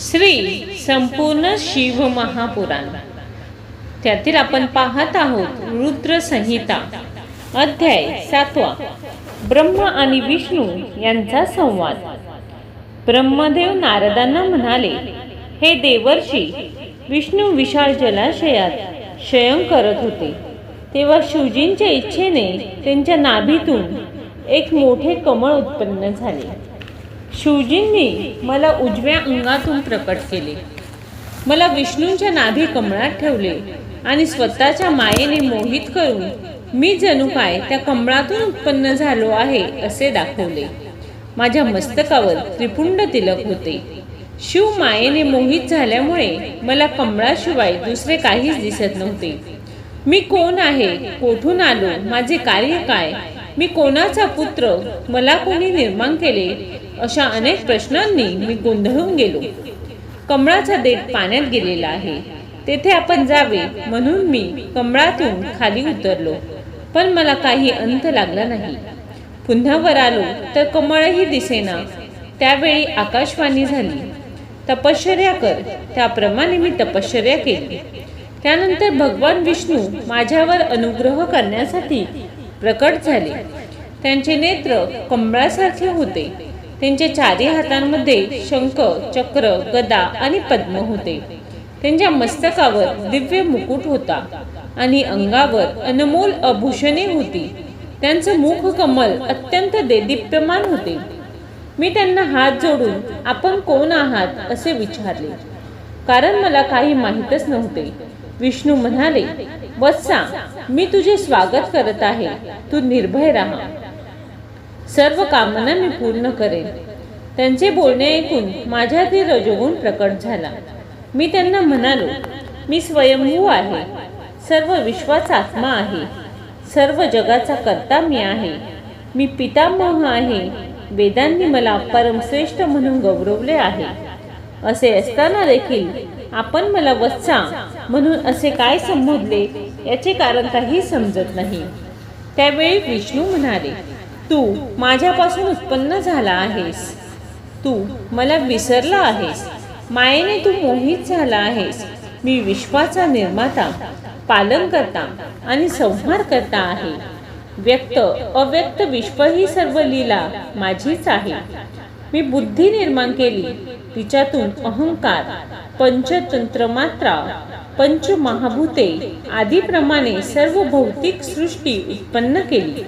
श्री संपूर्ण शिव महापुराण. त्यातील आपण पाहत आहोत रुद्र संहिता अध्याय सातवा. ब्रह्म आणि विष्णू यांचा संवाद. ब्रह्मदेव नारदांना म्हणाले हे देवर्षी विष्णू विशाल जलाशयात शयन करत होते. तेव्हा शिवजींच्या इच्छेने त्यांच्या नाभीतून एक मोठे कमळ उत्पन्न झाले. शिवजींनी मला उजव्या अंगातून प्रकट केले. मला विष्णूंच्या नाभी कमळात ठेवले आणि स्वतःच्या मायेने मोहित करून मी जणू काय त्या कमळातून उत्पन्न झालो आहे असे दाखवले. माझ्या मस्तकावर त्रिपुंड तिलक होते. शिव मायेने मोहित झाल्यामुळे मला कमळाशिवाय दुसरे काहीच दिसत नव्हते. मी कोण आहे? कोठून आलो? माझे कार्य काय? मी कोणाचा पुत्र? मला कोणी निर्माण केले? अशा अनेक प्रश्नांनी मी गोंधळून गेलो. कमळाचा देठ पाण्यात गेलेला आहे. तेथे आपण जावे म्हणून मी कमळातून खाली उतरलो. पण मला काही अंत लागला नाही. पुन्हा वर आलो तर कमळही दिसेना. त्यावेळी आकाशवाणी झाली. तपश्चर्या कर. त्याप्रमाणे मी तपश्चर्या केली. त्यानंतर भगवान विष्णू माझ्यावर अनुग्रह करण्यासाठी प्रकट झाले. त्यांचे नेत्र कमळासारखे होते. त्यांच्या चारी हातांमध्ये शंख चक्र गदा आणि पद्म होते. त्यांच्या मस्तकावर दिव्य मुकुट होता आणि अंगावर अनमोल आभूषणे होती. त्यांचं मुख कमल अत्यंत देदीप्यमान होते. मी त्यांना हात जोडून आपण कोण आहात? असे विचारले. कारण मला काही माहीतच नव्हते. विष्णू म्हणाले वत्सा मी तुझे स्वागत करत आहे. तू निर्भय राहा. सर्व कामना मी पूर्ण करेन. त्यांचे बोलणे ऐकून माझ्यातील रजोगुण प्रकट झाला. मी त्यांना म्हणालो मी स्वयंभू आहे. सर्व विश्वाचा आत्मा आहे. सर्व जगाचा कर्ता मी आहे. मी पितामह आहे. वेदांनी मला परमश्रेष्ठ म्हणून गौरवले आहे. असे असताना देखील आपण मला वत्सा म्हणून असे काय संबोधले याचे कारण काही समजत नाही. त्यावेळी विष्णू म्हणाले तू माझ्यापासून उत्पन्न झाला आहेस. तू मला विसरला आहेस. मायेने तू मोहित झाला आहेस. मी विश्वाचा निर्माता पालन करता आणि संहार करता आहे. व्यक्त अव्यक्त विश्व ही सर्व लीला माझीच आहे. मी बुद्धी निर्माण केली तिच्यातून अहंकार पंचतंत्र मात्रा पंच महाभूते आदीप्रमाणे सर्व भौतिक सृष्टी उत्पन्न केली.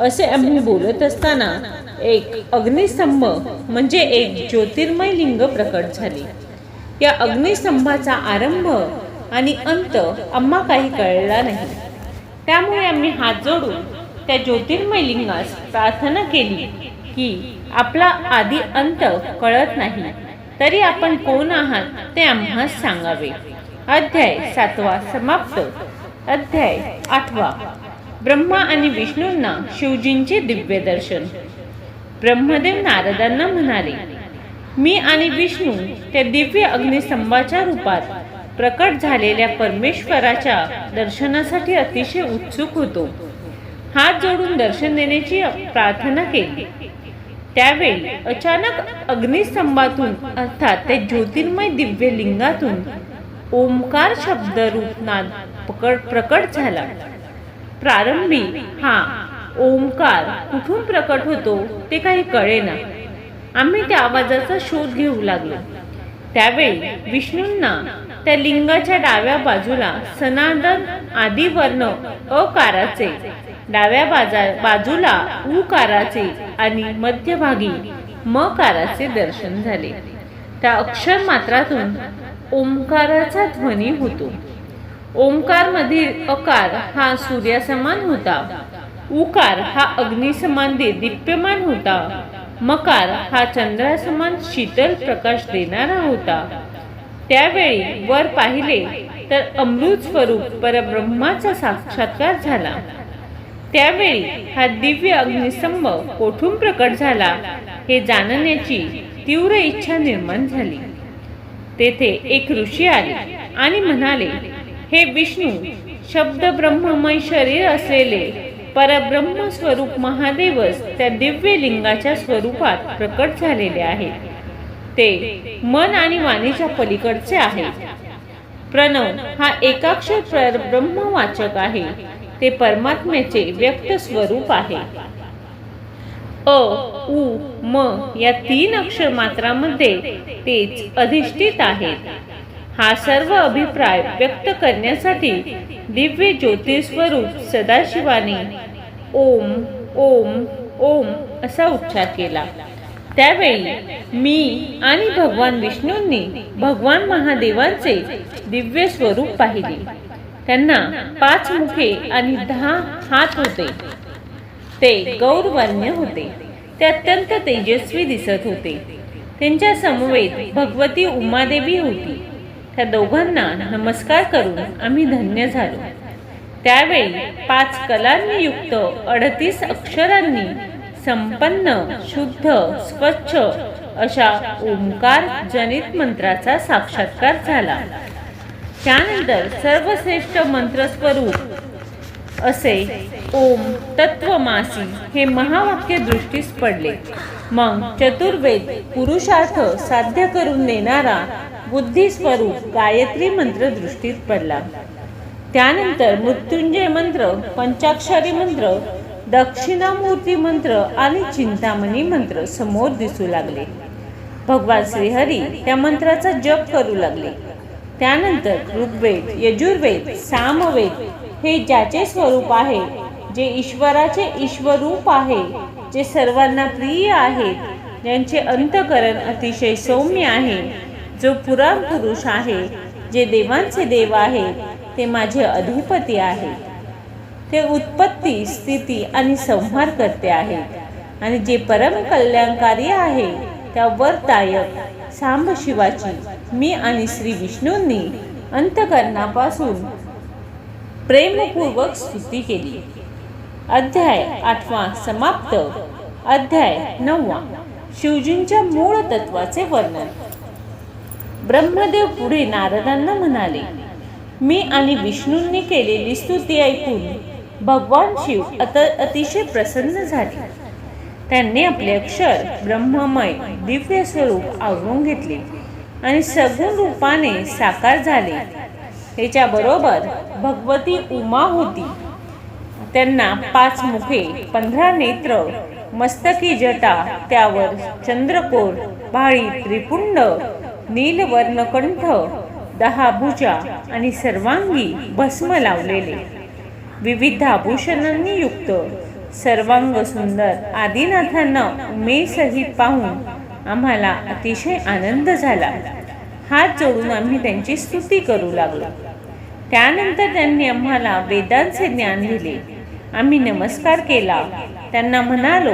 असे आम्ही बोलत असताना एक अग्निस्तंभ म्हणजे एक ज्योतिर्मय लिंग प्रकट झाले. या अग्निस्तंभाचा आरंभ आणि अंत आम्हा काही कळला नाही. त्यामुळे आम्ही हात जोडून त्या ज्योतिर्मय लिंगास प्रार्थना केली की आपला आधी अंत कळत नाही तरी आपण कोण आहात ते आम्हाला सांगावे. अध्याय सातवा समाप्त. अध्याय आठवा. ब्रह्मा आणि विष्णूंना शिवजींचे दिव्य दर्शन. ब्रह्मदेव नारदांना म्हणाले मी आणि विष्णू त्या दिव्य अग्निस्तंभाच्या रूपात प्रकट झालेल्या परमेश्वराच्या दर्शनासाठी अतिशय उत्सुक होतो. हात जोडून दर्शन देण्याची प्रार्थना केली. त्यावेळी अचानक अग्निस्तंभातून अर्थात त्या ज्योतिर्मय दिव्य लिंगातून ओंकार शब्द रूपनाद पकड प्रकट झाला. प्रारंभी हा ओंकार कुठून प्रकट होतो ते काही कळेना. आम्ही त्या आवाजाचा शोध घेऊ लागलो. त्यावेळी विष्णूंना त्या लिंगाच्या डाव्या बाजूला सनातन आदी वर्ण अकाराचे डाव्या बाजा बाजूला उकाराचे आणि मध्यभागी मकाराचे दर्शन झाले. त्या अक्षर मात्रातून ओंकाराचा ध्वनी होतो. ओंकार मधील अकार हा सूर्यासमान होता. उकार हा अग्निसमान दे दीप्यमान होता. मकार हा चंद्रासमान शीतल प्रकाश देणारा होता. त्यावेळी वर पाहिले तर अमृत स्वरूप परब्रह्माचा साक्षात्कार झाला. त्यावेळी हा दिव्य अग्निस्तंभ कोठून प्रकट झाला हे जाणण्याची तीव्र इच्छा निर्माण झाली. तेथे एक ऋषी आले आणि म्हणाले हे विष्णू शब्द ब्रह्ममय शरीर असलेले परब्रह्म स्वरूप महादेवच त्या दिव्य लिंगाच्या स्वरूपात प्रकट झालेले आहे. ते मन आणि वाणीच्या पलीकडचे आहे. प्रणव हा एकाक्षर ब्रह्मवाचक आहे. ते परमात्म्याचे व्यक्त स्वरूप आहे. अ उ म या तीन अक्षर मात्रामध्ये तेच अधिष्ठित आहेत. हा सर्व अभिप्राय व्यक्त करण्यासाठी दिव्य ज्योतिस्वरूप सदाशिवाने ओम ओम ओम असा उच्चार केला. त्यावेळी मी आणि भगवान विष्णूंनी भगवान महादेवांचे दिव्य स्वरूप पाहिले. त्यांना पाच मुखे आणि दहा हात होते. ते गौरवर्ण्य होते. ते अत्यंत तेजस्वी दिसत होते. त्यांच्या समवेत भगवती उमादेवी होती. त्या दोघांना नमस्कार करून आम्ही धन्य झालो. त्यावेळी पाच कलांनी युक्त अडतीस अक्षरांनी संपन्न शुद्ध स्वच्छ अशा ओंकार जनित मंत्राचा साक्षात्कार झाला. त्यानंतर सर्वश्रेष्ठ मंत्रस्वरूप असे ओम तत्वमासी हे महावाक्य दृष्टीस पडले. मग चतुर्वेद पुरुषार्थ साध्य करून देणारा बुद्धिस्वरूप गायत्री मंत्र दृष्टीत पडला. त्यानंतर मृत्युंजय मंत्र पंचाक्षरी मंत्र दक्षिणामूर्ती मंत्र आणि चिंतामणी मंत्र समोर दिसू लागले. भगवान श्रीहरी त्या मंत्राचा जप करू लागले. त्यानंतर ऋग्वेद यजुर्वेद सामवेद हे ज्याचे स्वरूप आहे जे ईश्वराचे ईश्वरूप आहे जे सर्वांना प्रिय आहे ज्यांचे अंतकरण अतिशय सौम्य आहे जो पुराण पुरुष आहे जे देवांचे देव आहे ते माझे अधिपती आहे. ते उत्पत्ती स्थिती आणि संहार करते आहेत आणि जे परम कल्याणकारी आहे त्या वरदायक सांब शिवाची मी आणि श्री विष्णूंनी अंतकरणापासून प्रेमपूर्वक स्तुती केली. अध्याय आठवा समाप्त. अध्याय नववा. शिवजींच्या मूळ तत्वाचे वर्णन. ब्रह्मदेव पुढे नारदांना म्हणाले मी आणि विष्णूंनी केलेली स्तुती ऐकून भगवान शिव अत अतिशय प्रसन्न झाले. त्यांनी आपले अक्षर ब्रह्ममय दिव्य स्वरूप आवरून घेतले आणि सगुण रूपाने साकार झाले. त्याच्याबरोबर भगवती उमा होती. त्यांना पाच मुखे पंधरा नेत्र मस्तकी जटा त्यावर चंद्रकोर भाळी त्रिपुंड नीलवर्णकंठ दहा भुजा आणि सर्वांगी भस्म लावलेले. विविध आभूषणांनी युक्त सर्वांग सुंदर आदिनाथांना उमेसहित पाहून आम्हाला अतिशय आनंद झाला. हात जोडून आम्ही त्यांची स्तुती करू लागलो. त्यानंतर त्यांनी आम्हाला वेदांचे ज्ञान दिले. आम्ही नमस्कार केला. त्यांना म्हणालो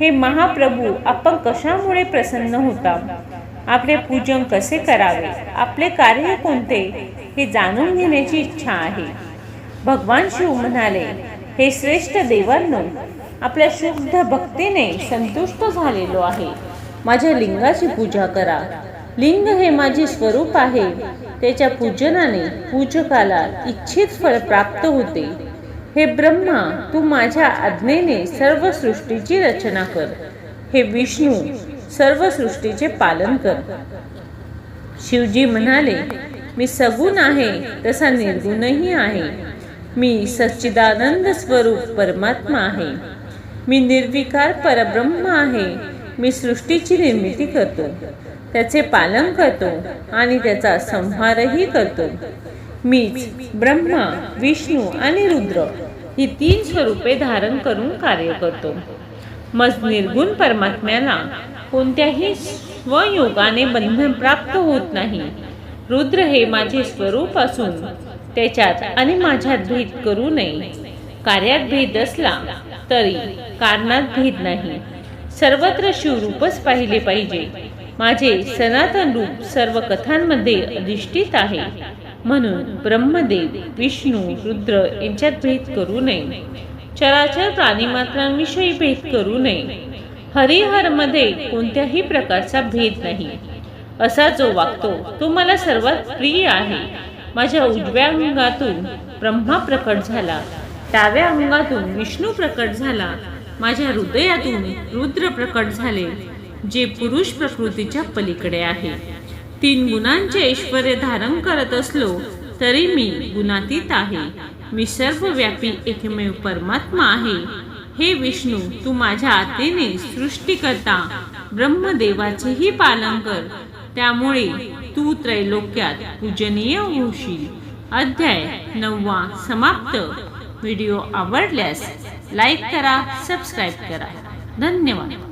हे महाप्रभू आपण कशामुळे प्रसन्न होता? आपले पूजन कसे करावे? आपले कार्य कोणते? हे जाणून घेण्याची इच्छा आहे. भगवान शिव म्हणाले हे श्रेष्ठ देवांनो आपल्या शुद्ध भक्तीने संतुष्ट झालेलो आहे. माझ्या लिंगाची पूजा करा. लिंग हे माझे स्वरूप आहे. त्याच्या पूजनाने पूजकाला इच्छित फळ प्राप्त होते. हे ब्रह्मा तू माझ्या आज्ञेने सर्व सृष्टीची रचना कर. हे विष्णू सर्व सृष्टीचे पालन कर. शिवजी म्हणाले मी सगुण आहे तसा निर्गुणही आहे. मी सच्चिदानंद स्वरूप परमात्मा आहे. मी निर्विकार परब्रह्म आहे. मी सृष्टीची निर्मिती करतो. त्याचे पालन करतो आणि त्याचा संहारही करतो. मीच ब्रह्मा विष्णू आणि रुद्र ही तीन स्वरूपे धारण करून कार्य करतो. मग निर्गुण परमात्म्याला कोणत्याही स्वयोगाने बंधन प्राप्त होत नाही. रुद्र हे माझे स्वरूप असून त्याच्यात आणि माझ्यात भेद करू नये. कार्यात भेद असला तरी कारणात भेद नाही. सर्वत्र शिवरूपच पाहिले पाहिजे. माझे सनातन रूप सर्व कथांमध्ये अधिष्ठित आहे. म्हणून ब्रह्मदेव विष्णू रुद्र यांच्यात भेद करू नये. चराचर प्राणीमात्रांविषयी भेद करू नये. हरिहरमध्ये कोणत्याही प्रकारचा भेद नाही. असा जो वागतो तो मला सर्वात प्रिय आहे. माझ्या उजव्या अंगातून ब्रह्मा प्रकट झाला. डाव्या अंगातून विष्णू प्रकट झाला. माझ्या हृदयातून रुद्र प्रकट झाले जे पुरुष प्रकृतीच्या पलीकडे आहे. तीन गुणांचे ऐश्वर धारण करत असलो तरी मी गुणातीत आहे. मी सर्वव्यापी एकमेव परमात्मा आहे. हे विष्णू तू माझ्या आतेने सृष्टीकर्ता ब्रह्मदेवाचेही पालन कर. त्यामुळे तू त्रैलोक्यात पूजनीय होशील. अध्याय नववा समाप्त. व्हिडिओ आवडल्यास लाईक करा सबस्क्राईब करा. धन्यवाद.